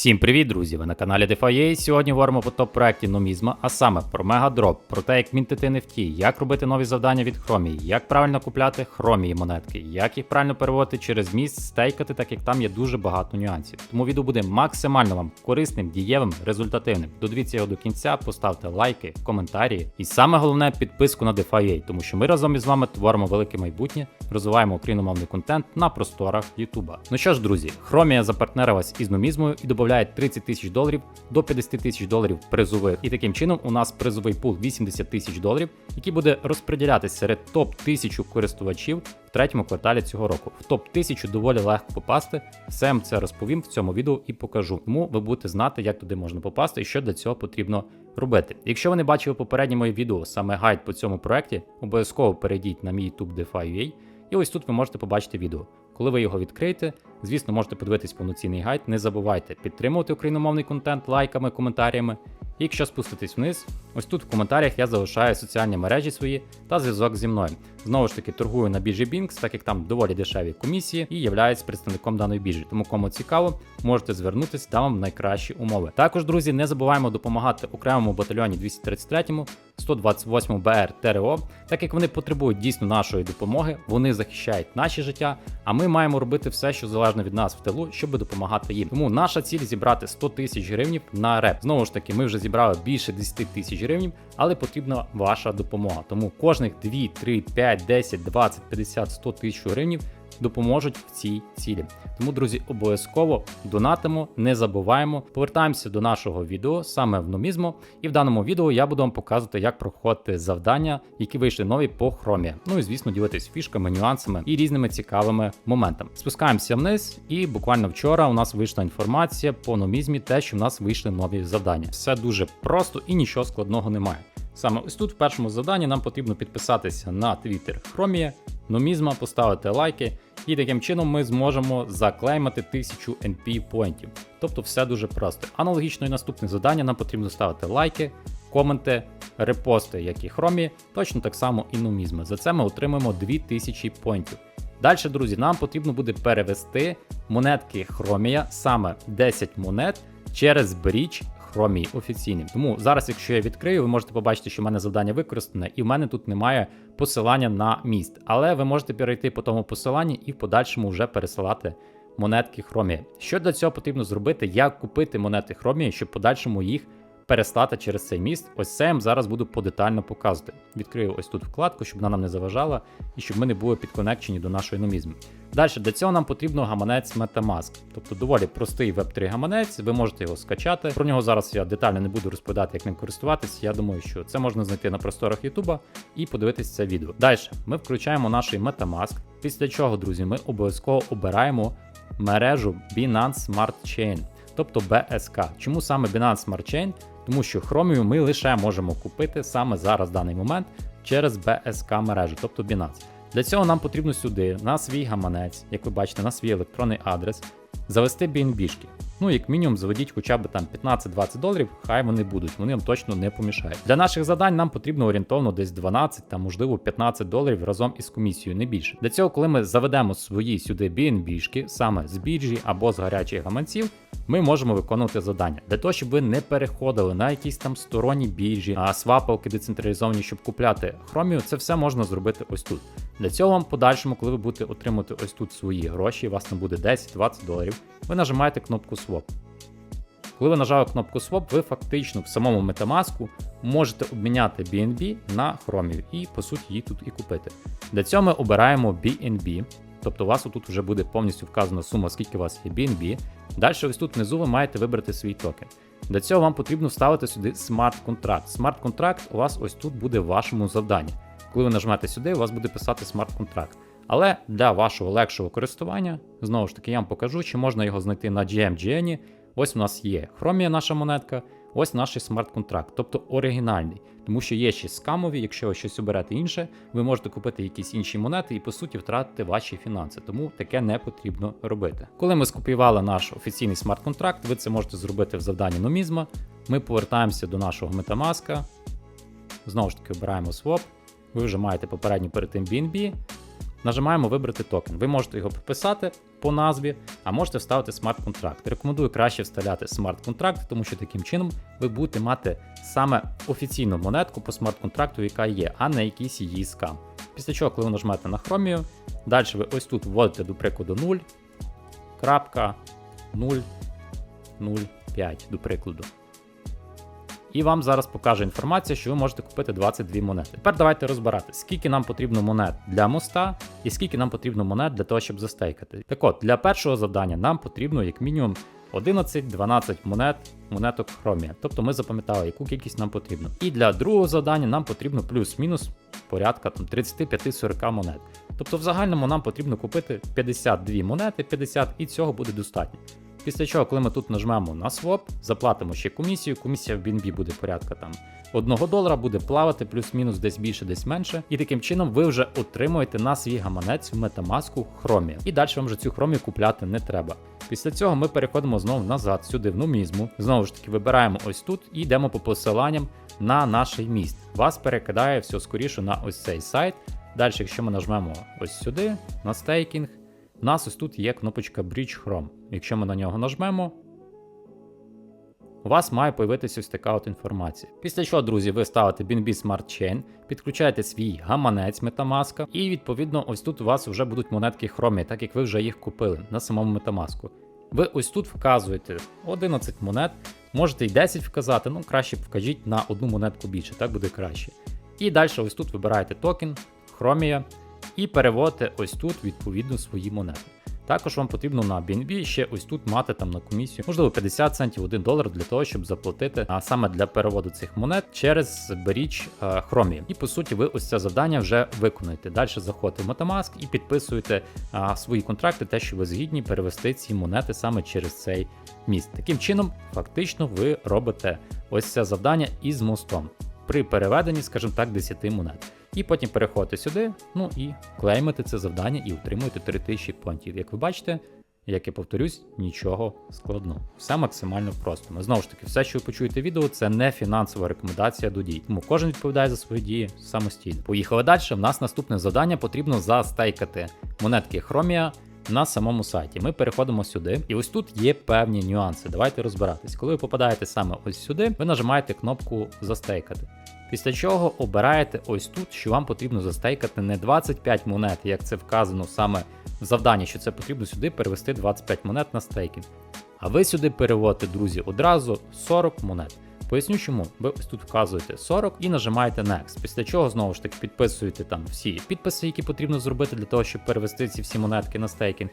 Всім привіт, друзі! Ви на каналі DeFi. Сьогодні говоримо про топ-проекті Номізма, а саме про Мегадроп, про те, як мінтити NFT, як робити нові завдання від Хромії, як правильно купляти хромії монетки, як їх правильно переводити через міст, стейкати, так як там є дуже багато нюансів. Тому відео буде максимально вам корисним, дієвим, результативним. Додивіться його до кінця, поставте лайки, коментарі і саме головне підписку на DeFi, тому що ми разом із вами творимо велике майбутнє, розвиваємо україномовний контент на просторах Ютуба. Ну що ж, друзі, Хромія запартнерилась із Номізмою і додає 30 тисяч доларів до 50 тисяч доларів призових. І таким чином у нас призовий пул 80 тисяч доларів, який буде розподілятися серед топ 1000 користувачів в третьому кварталі цього року. В топ 1000 доволі легко попасти. Все це розповім в цьому відео і покажу. Тому ви будете знати, як туди можна попасти і що для цього потрібно робити. Якщо ви не бачили попереднє моє відео, саме гайд по цьому проекті, обов'язково перейдіть на мій YouTube DeFi.ua і ось тут ви можете побачити відео. Коли ви його відкриєте, звісно, можете подивитись повноцінний гайд. Не забувайте підтримувати україномовний контент лайками, коментарями. І якщо спуститись вниз, ось тут в коментарях я залишаю соціальні мережі свої та зв'язок зі мною. Знову ж таки, торгую на біржі Binx, так як там доволі дешеві комісії і являюсь представником даної біржі. Тому кому цікаво, можете звернутися, дам вам найкращі умови. Також, друзі, не забуваємо допомагати окремому батальйоні 233-му, 128 БР ТРО, так як вони потребують дійсно нашої допомоги, вони захищають наші життя, а ми маємо робити все, що залежно від нас в тилу, щоб допомагати їм. Тому наша ціль зібрати 100 тисяч гривень на реп. Знову ж таки, ми вже зібрали більше 10 тисяч гривень, але потрібна ваша допомога. Тому кожних 2, 3, 5, 10, 20, 50, 100 тисяч гривень допоможуть в цій цілі. Тому, друзі, обов'язково донатимо, не забуваємо. Повертаємося до нашого відео саме в номізмо. І в даному відео я буду вам показувати, як проходити завдання, які вийшли нові по хромі. Ну і звісно, ділитись фішками, нюансами і різними цікавими моментами. Спускаємося вниз, і буквально вчора у нас вийшла інформація по номізмі, те, що в нас вийшли нові завдання. Все дуже просто і нічого складного немає. Саме ось тут в першому завданні нам потрібно підписатися на Twitter Хромія, Номізма, поставити лайки, і таким чином ми зможемо заклеймати 1000 NP поінтів. Тобто все дуже просто. Аналогічно і наступне завдання нам потрібно ставити лайки, коменти, репости, як і хромі, точно так само і номізми. За це ми отримаємо 2000 поінтів. Далі, друзі, нам потрібно буде перевести монетки Хромія, саме 10 монет через бріч Хромії офіційним. Тому зараз, якщо я відкрию, ви можете побачити, що в мене завдання використане, і в мене тут немає посилання на міст. Але ви можете перейти по тому посиланні і в подальшому вже пересилати монетки хромі. Що для цього потрібно зробити? Як купити монети хромі, щоб в подальшому їх перестати через цей міст. Ось це я зараз буду подетально показувати. Відкрию ось тут вкладку, щоб вона нам не заважала і щоб ми не були підконекчені до нашої номізми. Далі для цього нам потрібно гаманець Metamask, тобто доволі простий Web3 гаманець, ви можете його скачати. Про нього зараз я детально не буду розповідати, як ним користуватись. Я думаю, що це можна знайти на просторах YouTube і подивитись це відео. Далі ми включаємо наш Metamask, після чого, друзі, ми обов'язково обираємо мережу Binance Smart Chain, тобто BSK. Чому саме Binance Smart Chain? Тому що Chromium ми лише можемо купити саме зараз в даний момент через BSK мережу, тобто Binance. Для цього нам потрібно сюди на свій гаманець, як ви бачите, на свій електронний адрес, завести BNB. Ну, як мінімум, заведіть хоча б там 15-20 доларів, хай вони будуть, вони вам точно не помішають. Для наших завдань нам потрібно орієнтовно десь 12 та можливо 15 доларів разом із комісією, не більше. Для цього, коли ми заведемо свої сюди BNB, саме з біржі або з гарячих гаманців, ми можемо виконувати завдання для того, щоб ви не переходили на якісь там сторонні біржі, а свапалки децентралізовані, щоб купляти хромію, це все можна зробити ось тут. Для цього вам подальшому, коли ви будете отримувати ось тут свої гроші, вас там буде 10-20 доларів, ви нажимаєте кнопку Swap. Коли ви нажали кнопку Swap, ви фактично в самому Metamask можете обміняти BNB на хромію і, по суті, її тут і купити. Для цього ми обираємо BNB, тобто у вас тут вже буде повністю вказана сума, скільки у вас є BNB. Далі, ось тут внизу ви маєте вибрати свій токен. Для цього вам потрібно вставити сюди смарт-контракт. Смарт-контракт у вас ось тут буде в вашому завданні. Коли ви нажмете сюди, у вас буде писати смарт-контракт. Але для вашого легшого користування, знову ж таки, я вам покажу, чи можна його знайти на GMGN. Ось у нас є Chromia наша монетка, ось наш смарт-контракт, тобто оригінальний. Тому що є ще скамові, якщо ви щось оберете інше, ви можете купити якісь інші монети і по суті втратити ваші фінанси. Тому таке не потрібно робити. Коли ми скопіювали наш офіційний смарт-контракт, ви це можете зробити в завданні номізма. Ми повертаємося до нашого Metamask. Знову ж таки, обираємо Swap. Ви вже маєте попередньо перед тим BNB. Нажимаємо вибрати токен. Ви можете його прописати, по назві, а можете вставити смарт-контракт. Рекомендую краще вставляти смарт-контракт, тому що таким чином ви будете мати саме офіційну монетку по смарт-контракту, яка є, а не якийсь її скам. Після чого, коли ви нажмете на хромію, далі ви ось тут вводите, до прикладу, 0, крапка, 0, 0,5, до прикладу. І вам зараз покаже інформація, що ви можете купити 22 монети. Тепер давайте розбирати, скільки нам потрібно монет для моста і скільки нам потрібно монет для того, щоб застейкати. Так от, для першого завдання нам потрібно як мінімум 11-12 монет монеток хромія. Тобто ми запам'ятали, яку кількість нам потрібно. І для другого завдання нам потрібно плюс-мінус порядка там 35-40 монет. Тобто в загальному нам потрібно купити 52 монети, 50 і цього буде достатньо. Після чого, коли ми тут нажмемо на своп, заплатимо ще комісію. Комісія в BNB буде порядка там 1 долара, буде плавати плюс-мінус десь більше, десь менше. І таким чином ви вже отримуєте на свій гаманець в метамаску хромію. І далі вам вже цю хромію купляти не треба. Після цього ми переходимо знову назад, сюди в нумізму. Знову ж таки, вибираємо ось тут і йдемо по посиланням на наш міст. Вас перекидає все скоріше на ось цей сайт. Далі, якщо ми нажмемо ось сюди, на стейкінг, у нас ось тут є кнопочка Bridge Chrome. Якщо ми на нього нажмемо, у вас має появитися ось така от інформація. Після чого, друзі, ви ставите BNB Smart Chain, підключаєте свій гаманець Metamask, і відповідно ось тут у вас вже будуть монетки хромі, так як ви вже їх купили на самому Metamask. Ви ось тут вказуєте 11 монет, можете й 10 вказати, ну краще вкажіть на одну монетку більше, так буде краще. І далі ось тут вибираєте токен, хромія і переводите ось тут відповідно свої монети. Також вам потрібно на BNB ще ось тут мати там на комісію, можливо, 50 центів 1 долар для того, щоб заплатити а саме для переводу цих монет через Беріч Chromium. І по суті, ви ось це завдання вже виконуєте. Далі заходите в Metamask і підписуєте а, свої контракти, те, що ви згідні перевести ці монети саме через цей міст. Таким чином, фактично, ви робите ось це завдання із мостом при переведенні, скажімо так, 10 монет. І потім переходите сюди, ну і клеймите це завдання і отримуєте 3000 понтів. Як ви бачите, як я повторюсь, нічого складного. Все максимально просто. Ми знову ж таки, все, що ви почуєте відео, це не фінансова рекомендація до дій. Тому кожен відповідає за свої дії самостійно. Поїхали далі. В нас наступне завдання потрібно застейкати монетки Хромія. На самому сайті ми переходимо сюди, і ось тут є певні нюанси. Давайте розбиратись. Коли ви попадаєте саме ось сюди, ви нажимаєте кнопку застейкати. Після чого обираєте ось тут, що вам потрібно застейкати не 25 монет, як це вказано саме в завданні, що це потрібно сюди перевести 25 монет на стейкінг. А ви сюди переводите, друзі, одразу 40 монет. Поясню чому. Ви ось тут вказуєте 40 і нажимаєте Next. Після чого знову ж таки підписуєте там всі підписи, які потрібно зробити для того, щоб перевести ці всі монетки на стейкінг.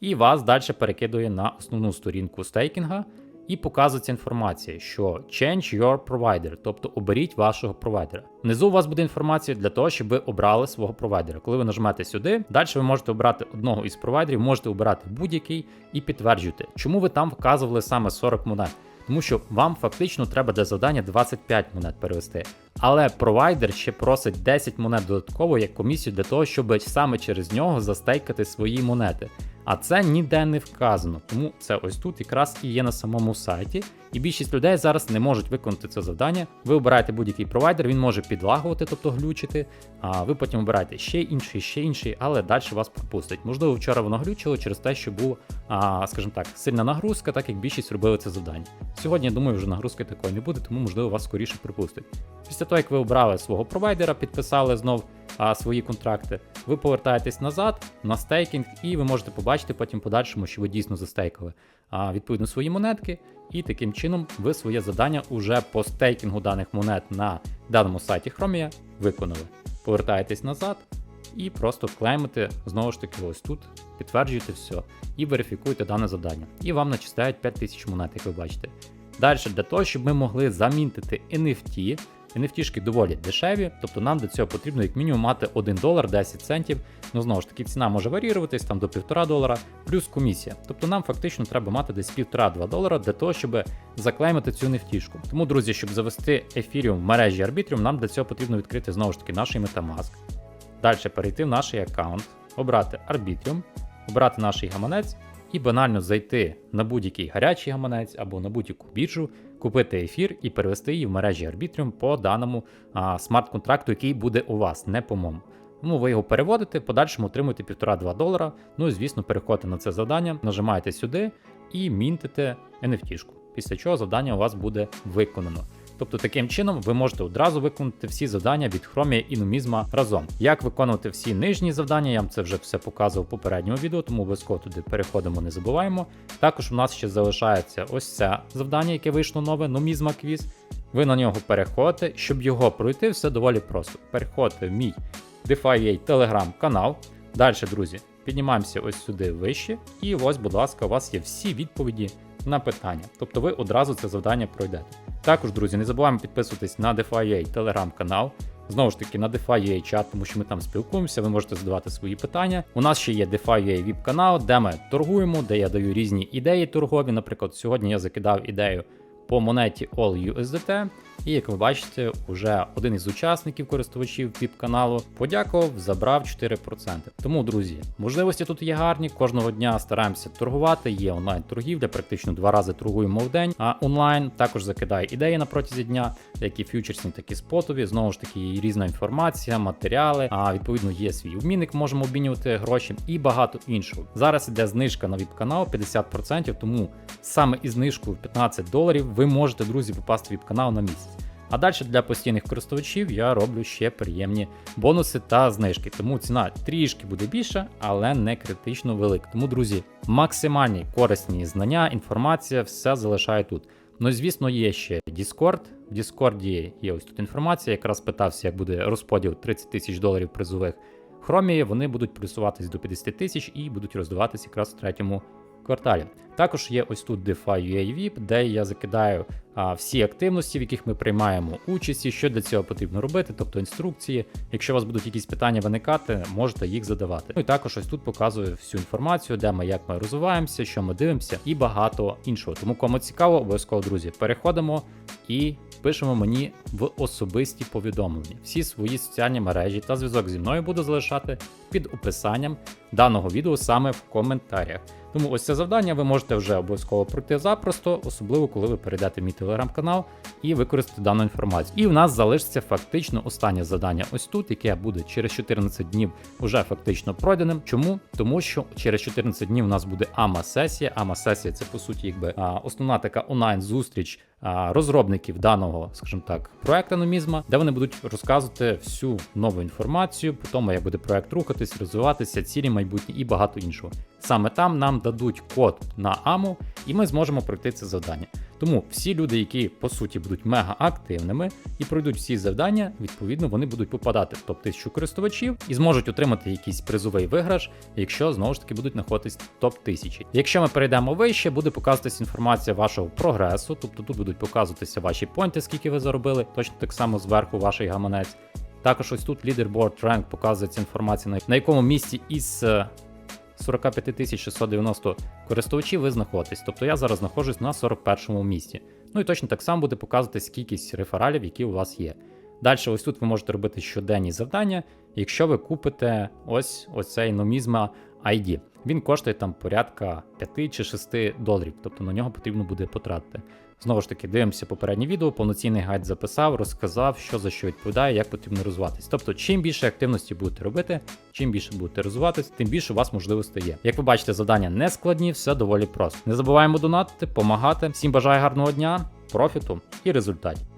І вас далі перекидує на основну сторінку стейкінга і показується інформація, що change your provider, тобто оберіть вашого провайдера. Внизу у вас буде інформація для того, щоб ви обрали свого провайдера. Коли ви нажмете сюди, далі ви можете обрати одного із провайдерів, можете обирати будь-який і підтверджуйте, чому ви там вказували саме 40 монет. Тому що вам фактично треба для завдання 25 монет перевести. Але провайдер ще просить 10 монет додатково як комісію для того, щоб саме через нього застейкати свої монети. А це ніде не вказано, тому це ось тут якраз і є на самому сайті. І більшість людей зараз не можуть виконати це завдання. Ви обираєте будь-який провайдер, він може підлагувати, тобто глючити. А ви потім обираєте ще інший, ще інший, але далі вас пропустить. Можливо, вчора воно глючило через те, що була, скажімо так, сильна нагрузка, так як більшість робили це завдання. Сьогодні, я думаю, вже нагрузки такої не буде, тому можливо вас скоріше пропустить. Після того, як ви обрали свого провайдера, підписали знов а, свої контракти, ви повертаєтесь назад на стейкінг, і ви можете побачити потім подальшому, що ви дійсно застейкали а, відповідно свої монетки. І таким чином ви своє завдання уже по стейкінгу даних монет на даному сайті Chromia виконали. Повертаєтесь назад і просто клеймите, знову ж таки, ось тут, підтверджуєте все і верифікуєте дане завдання. І вам начисляють 5000 монет, як ви бачите. Далі, для того, щоб ми могли замінтити NFT, NFT-шки доволі дешеві, тобто нам до цього потрібно як мінімум мати 1 долар 10 центів. Ну знову ж таки, ціна може варіюватись там до 1,5 долара, плюс комісія. Тобто нам фактично треба мати десь 1,5-2 долара для того, щоб заклеймити цю NFT-шку. Тому, друзі, щоб завести ефіріум в мережі Arbitrium, нам для цього потрібно відкрити знову ж таки наш Metamask. Далі перейти в наш аккаунт, обрати Arbitrium, обрати наш гаманець і банально зайти на будь-який гарячий гаманець або на будь-яку біржу, купити ефір і перевести її в мережі Arbitrium по даному смарт-контракту, який буде у вас, не по моєму. Тому ви його переводите, подальшому отримуєте 1,5-2 долара. Ну і звісно, переходите на це завдання, нажимаєте сюди і мінтите NFT-шку. Після чого завдання у вас буде виконано. Тобто таким чином ви можете одразу виконати всі завдання від Chromia і Numizma разом. Як виконувати всі нижні завдання, я вам це вже все показував в попередньому відео, тому обов'язково туди переходимо, не забуваємо. Також у нас ще залишається ось це завдання, яке вийшло нове, Numizma Quiz. Ви на нього переходите. Щоб його пройти, все доволі просто. Переходите в мій DeFi телеграм-канал. Далі, друзі, піднімаємося ось сюди вище, і ось, будь ласка, у вас є всі відповіді на питання. Тобто ви одразу це завдання пройдете. Також, друзі, не забуваємо підписуватись на DeFi телеграм-канал. Знову ж таки, на DeFi чат, тому що ми там спілкуємося, ви можете задавати свої питання. У нас ще є DeFi vip канал, де ми торгуємо, де я даю різні ідеї торгові. Наприклад, сьогодні я закидав ідею по монеті AllUSDT. І як ви бачите, уже один із учасників користувачів vip каналу подякував, забрав 4%. Тому, друзі, можливості тут є гарні. Кожного дня стараємося торгувати. Є онлайн-торгівля, практично два рази торгуємо в день. А онлайн також закидає ідеї на протязі дня, як і фьючерсні, так і спотові. Знову ж таки, різна інформація, матеріали. А відповідно є свій обмінник, можемо обмінювати гроші і багато іншого. Зараз іде знижка на vip канал 50%, тому саме із знижкою в 15 доларів ви можете, друзі, попасти в vip канал на місяць. А далі для постійних користувачів я роблю ще приємні бонуси та знижки. Тому ціна трішки буде більша, але не критично велика. Тому, друзі, максимальні корисні знання, інформація, все залишаю тут. Ну і звісно, є ще Discord. В Discord є ось тут інформація. Якраз питався, як буде розподіл 30 тисяч доларів призових. Хромії вони будуть плюсуватись до 50 тисяч і будуть роздаватись якраз в третьому кварталі. Також є ось тут DeFi UA VIP, де я закидаю а, всі активності, в яких ми приймаємо участь, і що для цього потрібно робити, тобто інструкції. Якщо у вас будуть якісь питання виникати, можете їх задавати. Ну і також ось тут показую всю інформацію, де ми, як ми розвиваємося, що ми дивимося, і багато іншого. Тому кому цікаво, обов'язково, друзі, переходимо і пишемо мені в особисті повідомлення. Всі свої соціальні мережі та зв'язок зі мною буду залишати під описанням даного відео саме в коментарях. Тому ось це завдання ви можете вже обов'язково пройти запросто, особливо коли ви перейдете в мій телеграм-канал і використати дану інформацію. І в нас залишиться фактично останнє завдання ось тут, яке буде через 14 днів уже фактично пройденим. Чому? Тому що через 14 днів у нас буде АМА-сесія. АМА-сесія це по суті якби основна така онлайн-зустріч розробників даного, скажімо так, проекту Номізма, де вони будуть розказувати всю нову інформацію по тому, як буде проект рухатись, розвиватися, цілі майбутні і багато іншого. Саме там нам дадуть код на АМУ, і ми зможемо пройти це завдання. Тому всі люди, які по суті будуть мега активними і пройдуть всі завдання, відповідно вони будуть попадати в топ 1000 користувачів і зможуть отримати якийсь призовий виграш, якщо знову ж таки будуть знаходитись в топ 1000. Якщо ми перейдемо вище, буде показуватися інформація вашого прогресу, тобто тут будуть показуватися ваші понти, скільки ви заробили, точно так само зверху ваш гаманець. Також ось тут Leaderboard Rank показується інформація, на якому місці із 45 690 користувачів ви знаходитесь. Тобто я зараз знаходжусь на 41 му місці. Ну і точно так само буде показуватись кількість рефералів, які у вас є. Далі, ось тут ви можете робити щоденні завдання, якщо ви купите ось оцей номізма ID. Він коштує там порядка 5 чи 6 доларів, тобто на нього потрібно буде потратити. Знову ж таки, дивимося попереднє відео, повноцінний гайд записав, розказав, що за що відповідає, як потрібно розвиватись. Тобто, чим більше активності будете робити, чим більше будете розвиватись, тим більше у вас можливостей є. Як ви бачите, завдання не складні, все доволі просто. Не забуваємо донатити, помагати. Всім бажаю гарного дня, профіту і результатів.